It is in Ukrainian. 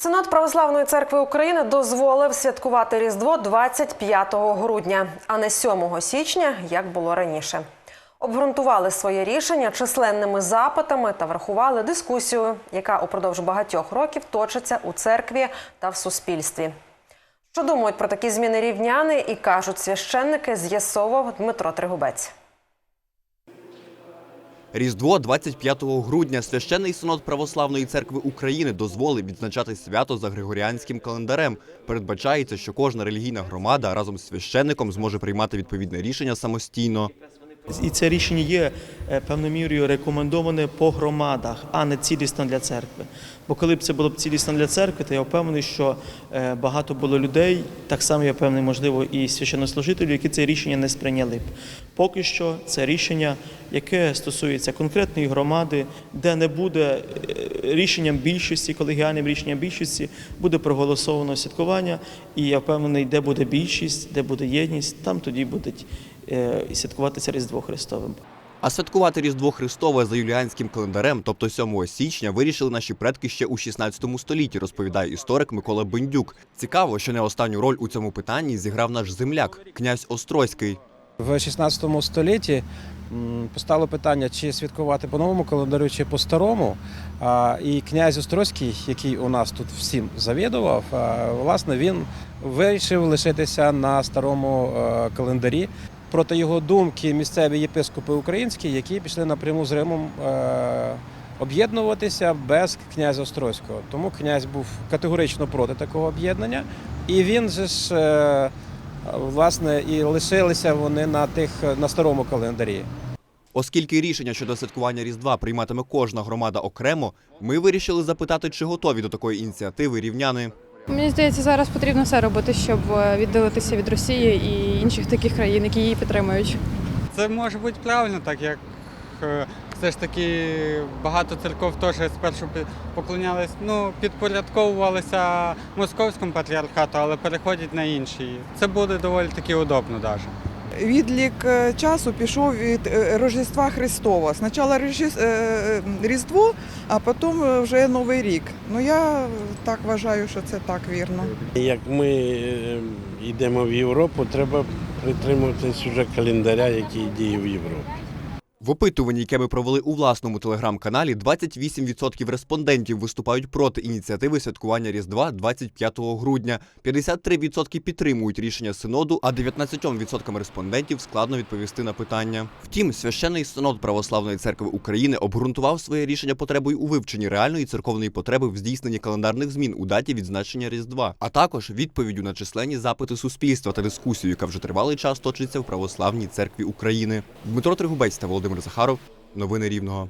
Сенат Православної церкви України дозволив святкувати Різдво 25 грудня, а не 7 січня, як було раніше. Обґрунтували своє рішення численними запитами та врахували дискусію, яка упродовж багатьох років точиться у церкві та в суспільстві. Що думають про такі зміни рівняни і кажуть священники, з'ясовував Дмитро Тригубець. Різдво 25 грудня священний синод Православної церкви України дозволив відзначати свято за григоріанським календарем. Передбачається, що кожна релігійна громада разом з священником зможе приймати відповідне рішення самостійно. І це рішення є е, певною мірою рекомендоване по громадах, а не цілісно для церкви. Бо коли б це було б цілісно для церкви, то я впевнений, що е, багато було людей, так само я впевнений, можливо, і священнослужителів, які це рішення не сприйняли б. Поки що це рішення, яке стосується конкретної громади, де не буде е, рішенням більшості, колегіальним рішенням більшості, буде проголосовано святкування. І я впевнений, де буде більшість, де буде єдність, там тоді будуть е, святкуватися Різдво Христовим. А святкувати Різдво Христове за юліанським календарем, тобто 7 січня, вирішили наші предки ще у 16 столітті, розповідає історик Микола Бендюк. Цікаво, що не останню роль у цьому питанні зіграв наш земляк, князь Острозький. В 16 столітті постало питання, чи святкувати по новому календарю, чи по старому. І князь Острозький, який у нас тут всім завідував, власне, він вирішив лишитися на старому е, календарі. Проти його думки місцеві єпископи українські, які пішли напряму з Римом е, об'єднуватися без князя Острозького. Тому князь був категорично проти такого об'єднання, і він же ж. е, Власне, і лишилися вони на тих на старому календарі. Оскільки рішення щодо святкування Різдва прийматиме кожна громада окремо, ми вирішили запитати, чи готові до такої ініціативи рівняни. Мені здається, зараз потрібно все робити, щоб е, віддалитися від Росії і інших таких країн, які її підтримують. Це може бути правильно, так як е, все ж таки багато церков теж спершу поклонялись, ну, підпорядковувалися московському патріархату, але переходять на інші. Це буде доволі таки удобно навіть. Відлік е, часу пішов від е, Рождества Христова. Спочатку е, Різдво, а потім вже Новий рік. Ну я так вважаю, що це так вірно. Як ми йдемо в Європу, треба притримуватись уже календаря, який діє в Європі. В опитуванні, яке ми провели у власному телеграм-каналі, 28% респондентів виступають проти ініціативи святкування Різдва 25 грудня. 53% підтримують рішення синоду, а 19% респондентів складно відповісти на питання. Втім, священний синод Православної церкви України обґрунтував своє рішення потребою у вивченні реальної церковної потреби в здійсненні календарних змін у даті відзначення Різдва, а також відповіддю на численні запити суспільства та дискусію, яка вже тривалий час точиться в Православній церкві України. Дмитро Тригубець та Володимир Захаров. Новини Рівного.